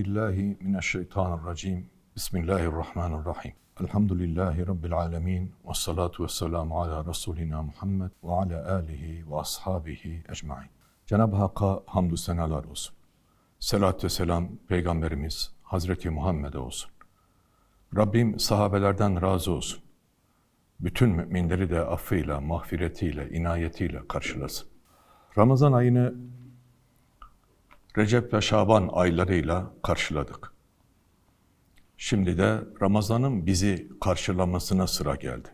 Billahi mineşşeytanirracim. Bismillahirrahmanirrahim. Elhamdülillahi rabbil alamin. Ves salatu vesselamu ala resulina Muhammed ve ala alihi ve ashabihi ecmaîn. Cenab-ı Hakk'a hamdü senalar olsun. Selat ve selam Peygamberimiz Hazreti Muhammed'e olsun. Rabbim sahabelerden razı olsun. Bütün müminleri de affıyla, mağfiretiyle, inayetiyle karşılasın. Ramazan ayını Recep ve Şaban aylarıyla karşıladık. Şimdi de Ramazan'ın bizi karşılamasına sıra geldi.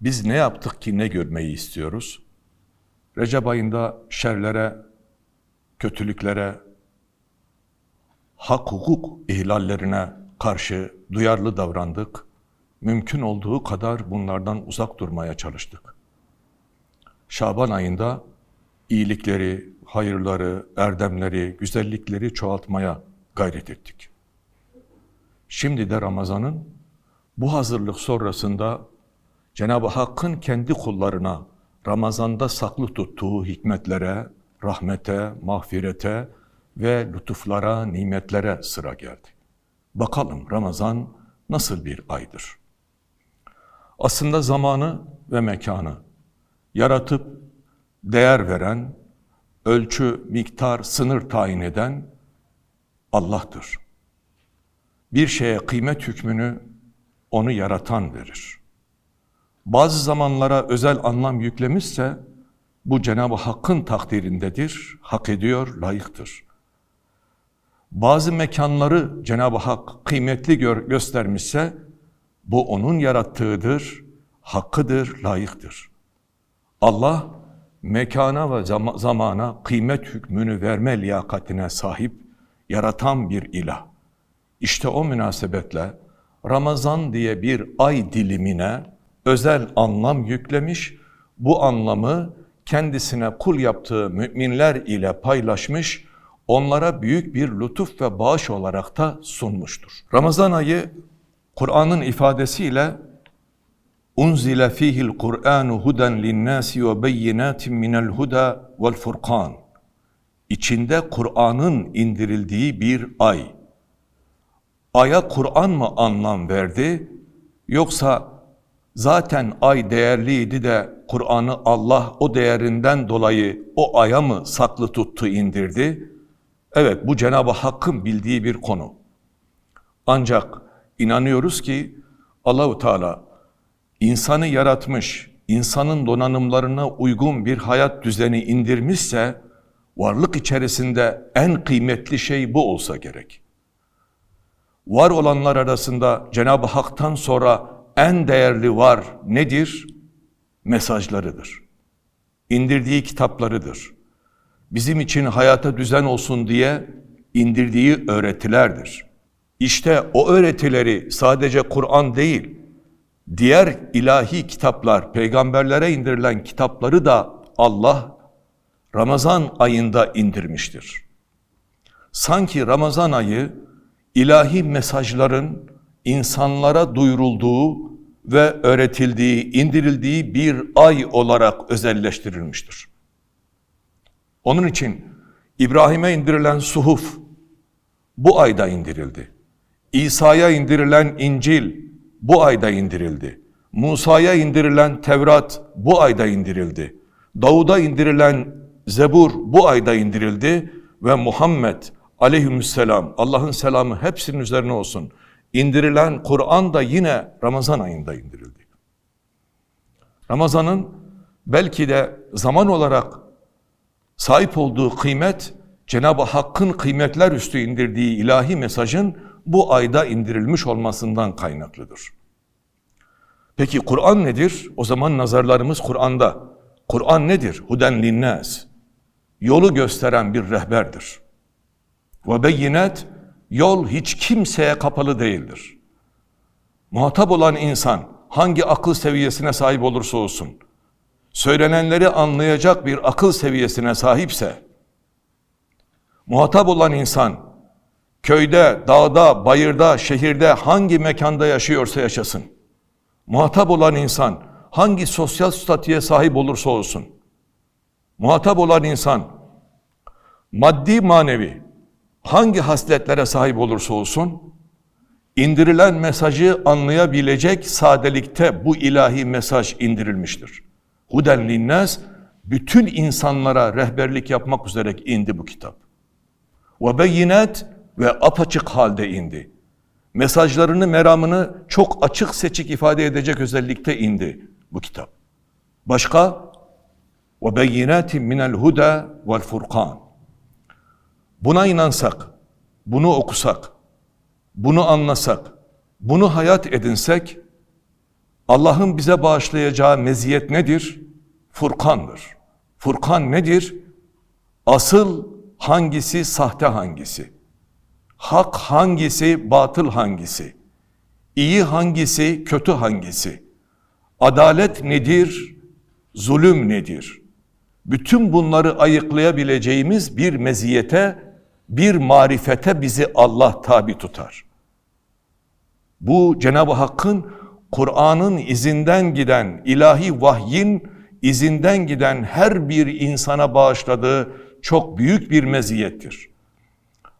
Biz ne yaptık ki ne görmeyi istiyoruz? Recep ayında şerlere, kötülüklere, hak hukuk ihlallerine karşı duyarlı davrandık. Mümkün olduğu kadar bunlardan uzak durmaya çalıştık. Şaban ayında iyilikleri, hayırları, erdemleri, güzellikleri çoğaltmaya gayret ettik. Şimdi de Ramazan'ın bu hazırlık sonrasında Cenab-ı Hakk'ın kendi kullarına Ramazan'da saklı tuttuğu hikmetlere, rahmete, mağfirete ve lütuflara, nimetlere sıra geldi. Bakalım Ramazan nasıl bir aydır? Aslında zamanı ve mekanı yaratıp değer veren, ölçü, miktar, sınır tayin eden Allah'tır. Bir şeye kıymet hükmünü onu yaratan verir. Bazı zamanlara özel anlam yüklemişse bu Cenab-ı Hakk'ın takdirindedir, hak ediyor, layıktır. Bazı mekanları Cenab-ı Hak kıymetli gör, göstermişse bu onun yarattığıdır, hakkıdır, layıktır. Allah mekana ve zam- zamana kıymet hükmünü verme liyakatine sahip yaratan bir ilah. İşte o münasebetle Ramazan diye bir ay dilimine özel anlam yüklemiş, bu anlamı kendisine kul yaptığı müminler ile paylaşmış, onlara büyük bir lütuf ve bağış olarak da sunmuştur. Ramazan ayı Kur'an'ın ifadesiyle Unzile fihil Kur'anu huden linnâsi ve beyinatin minel huda vel furkan. İçinde Kur'an'ın indirildiği bir ay. Aya Kur'an mı anlam verdi yoksa zaten ay değerliydi de Kur'an'ı Allah o değerinden dolayı o aya mı saklı tuttu indirdi? Evet bu Cenab-ı Hakk'ın bildiği bir konu. Ancak inanıyoruz ki Allahu Teala insanı yaratmış, insanın donanımlarına uygun bir hayat düzeni indirmişse, varlık içerisinde en kıymetli şey bu olsa gerek. Var olanlar arasında Cenab-ı Hak'tan sonra en değerli var nedir? Mesajlarıdır. İndirdiği kitaplarıdır. Bizim için hayata düzen olsun diye indirdiği öğretilerdir. İşte o öğretileri sadece Kur'an değil, diğer ilahi kitaplar, peygamberlere indirilen kitapları da Allah Ramazan ayında indirmiştir. Sanki Ramazan ayı ilahi mesajların insanlara duyurulduğu ve öğretildiği, indirildiği bir ay olarak özelleştirilmiştir. Onun için İbrahim'e indirilen suhuf bu ayda indirildi. İsa'ya indirilen İncil bu ayda indirildi. Musa'ya indirilen Tevrat bu ayda indirildi. Davud'a indirilen Zebur bu ayda indirildi ve Muhammed aleyhisselam Allah'ın selamı hepsinin üzerine olsun. İndirilen Kur'an da yine Ramazan ayında indirildi. Ramazan'ın belki de zaman olarak sahip olduğu kıymet Cenab-ı Hakk'ın kıymetler üstü indirdiği ilahi mesajın bu ayda indirilmiş olmasından kaynaklıdır. Peki Kur'an nedir? O zaman nazarlarımız Kur'an'da. Kur'an nedir? Huden linnas. Yolu gösteren bir rehberdir. Ve beyinet, yol hiç kimseye kapalı değildir. Muhatap olan insan hangi akıl seviyesine sahip olursa olsun, söylenenleri anlayacak bir akıl seviyesine sahipse, muhatap olan insan köyde, dağda, bayırda, şehirde hangi mekanda yaşıyorsa yaşasın. Muhatap olan insan hangi sosyal statüye sahip olursa olsun. Muhatap olan insan maddi manevi hangi hasletlere sahip olursa olsun, indirilen mesajı anlayabilecek sadelikte bu ilahi mesaj indirilmiştir. Huden linnas, bütün insanlara rehberlik yapmak üzere indi bu kitap. Ve beyinat ve apaçık halde indi. Mesajlarını, meramını çok açık seçik ifade edecek özellikte indi bu kitap. Başka? Minel huda vel furkan. Buna inansak, bunu okusak, bunu anlasak, bunu hayat edinsek, Allah'ın bize bağışlayacağı meziyet nedir? Furkandır. Furkan nedir? Asıl hangisi, sahte hangisi? Hak hangisi, batıl hangisi? İyi hangisi, kötü hangisi? Adalet nedir, zulüm nedir? Bütün bunları ayıklayabileceğimiz bir meziyete, bir marifete bizi Allah tabi tutar. Bu Cenab-ı Hakk'ın Kur'an'ın izinden giden, ilahi vahyin izinden giden her bir insana bağışladığı çok büyük bir meziyettir.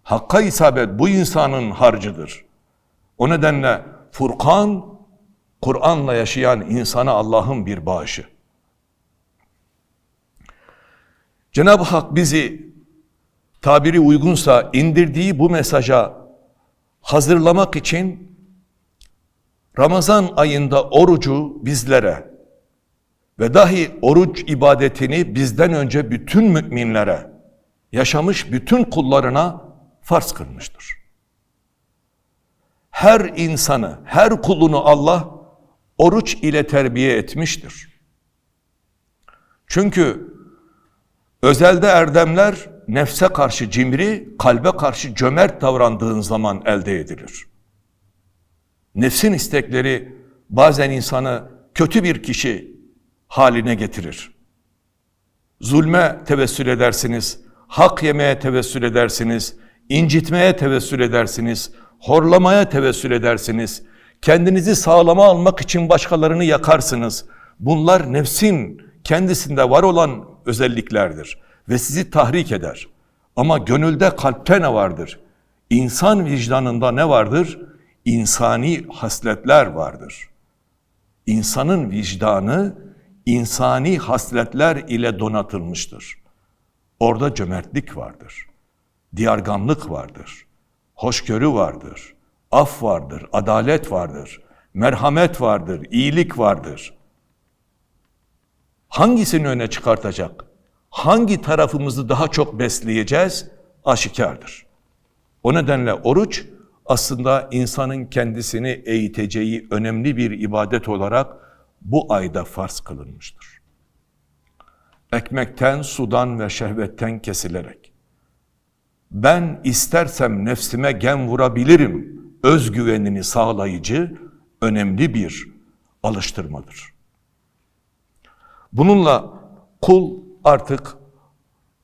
Hakka isabet bu insanın harcıdır. O nedenle Furkan, Kur'an'la yaşayan insana Allah'ın bir bağışı. Cenab-ı Hak bizi tabiri uygunsa indirdiği bu mesaja hazırlamak için Ramazan ayında orucu bizlere ve dahi oruç ibadetini bizden önce bütün müminlere, yaşamış bütün kullarına farz kılmıştır. Her insanı, her kulunu Allah oruç ile terbiye etmiştir. Çünkü özelde erdemler nefse karşı cimri, kalbe karşı cömert davrandığın zaman elde edilir. Nefsin istekleri bazen insanı kötü bir kişi haline getirir. Zulme tevessül edersiniz, hak yemeye tevessül edersiniz, incitmeye tevessül edersiniz, horlamaya tevessül edersiniz, kendinizi sağlama almak için başkalarını yakarsınız. Bunlar nefsin kendisinde var olan özelliklerdir ve sizi tahrik eder. Ama gönülde kalpte ne vardır? İnsan vicdanında ne vardır? İnsani hasletler vardır. İnsanın vicdanı insani hasletler ile donatılmıştır. Orada cömertlik vardır. Diyarganlık vardır. Hoşgörü vardır. Af vardır, adalet vardır. Merhamet vardır, iyilik vardır. Hangisini öne çıkartacak? Hangi tarafımızı daha çok besleyeceğiz? Aşikardır. O nedenle oruç aslında insanın kendisini eğiteceği önemli bir ibadet olarak bu ayda farz kılınmıştır. Ekmekten, sudan ve şehvetten kesilerek ben istersem nefsime gem vurabilirim özgüvenini sağlayıcı önemli bir alıştırmadır. Bununla kul artık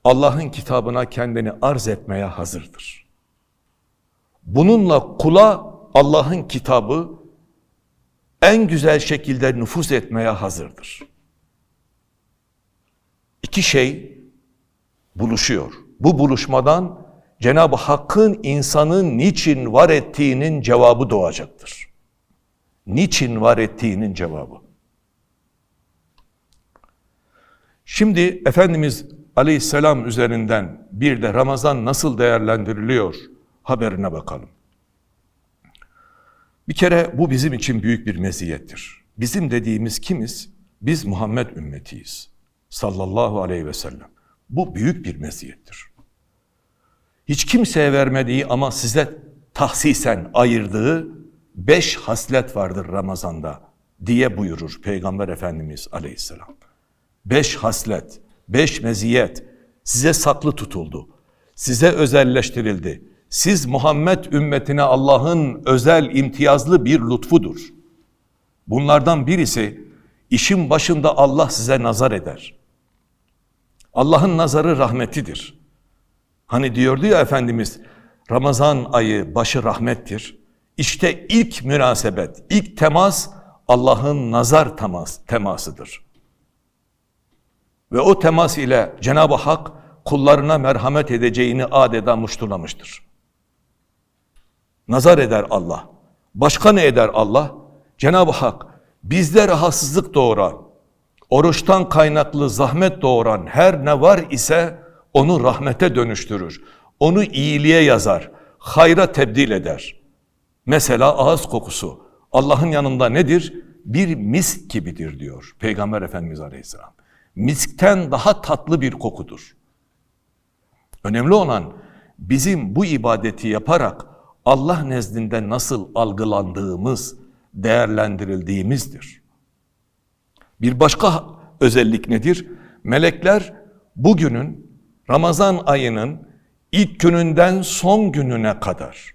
Allah'ın kitabına kendini arz etmeye hazırdır. Bununla kula Allah'ın kitabı en güzel şekilde nüfuz etmeye hazırdır. İki şey buluşuyor. Bu buluşmadan Cenab-ı Hakk'ın insanın niçin var ettiğinin cevabı doğacaktır. Niçin var ettiğinin cevabı. Şimdi Efendimiz Aleyhisselam üzerinden bir de Ramazan nasıl değerlendiriliyor haberine bakalım. Bir kere bu bizim için büyük bir meziyettir. Bizim dediğimiz kimiz? Biz Muhammed ümmetiyiz. Sallallahu aleyhi ve sellem. Bu büyük bir meziyettir. Hiç kimseye vermediği ama size tahsisen ayırdığı beş haslet vardır Ramazan'da diye buyurur Peygamber Efendimiz aleyhisselam. Beş haslet, beş meziyet size saklı tutuldu. Size özelleştirildi siz Muhammed ümmetine Allah'ın özel imtiyazlı bir lütfudur. Bunlardan birisi işin başında Allah size nazar eder. Allah'ın nazarı rahmetidir. Hani diyordu ya Efendimiz Ramazan ayı başı rahmettir. İşte ilk münasebet, ilk temas Allah'ın nazar temas, temasıdır. Ve o temas ile Cenab-ı Hak kullarına merhamet edeceğini adeta muştulamıştır. nazar eder Allah. Başka ne eder Allah? Cenab-ı Hak bizde rahatsızlık doğuran, oruçtan kaynaklı zahmet doğuran her ne var ise onu rahmete dönüştürür. Onu iyiliğe yazar, hayra tebdil eder. Mesela ağız kokusu Allah'ın yanında nedir? Bir misk gibidir diyor Peygamber Efendimiz Aleyhisselam. Miskten daha tatlı bir kokudur. Önemli olan bizim bu ibadeti yaparak Allah nezdinde nasıl algılandığımız, değerlendirildiğimizdir. Bir başka özellik nedir? Melekler bugünün Ramazan ayının ilk gününden son gününe kadar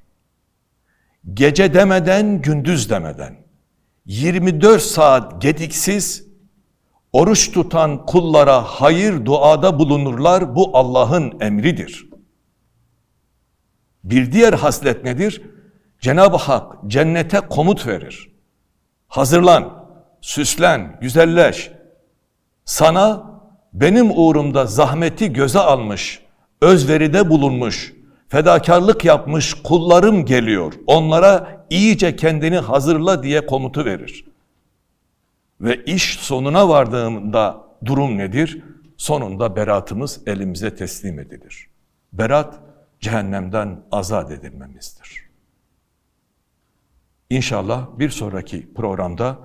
gece demeden gündüz demeden 24 saat gediksiz oruç tutan kullara hayır duada bulunurlar. Bu Allah'ın emridir. Bir diğer haslet nedir? Cenab-ı Hak cennete komut verir. Hazırlan, süslen, güzelleş. Sana benim uğrumda zahmeti göze almış, özveride bulunmuş, fedakarlık yapmış kullarım geliyor. Onlara iyice kendini hazırla diye komutu verir. Ve iş sonuna vardığında durum nedir? Sonunda beratımız elimize teslim edilir. Berat cehennemden azat edilmemizdir. İnşallah bir sonraki programda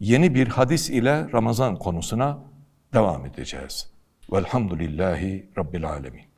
yeni bir hadis ile Ramazan konusuna devam edeceğiz. Velhamdülillahi Rabbil Alemin.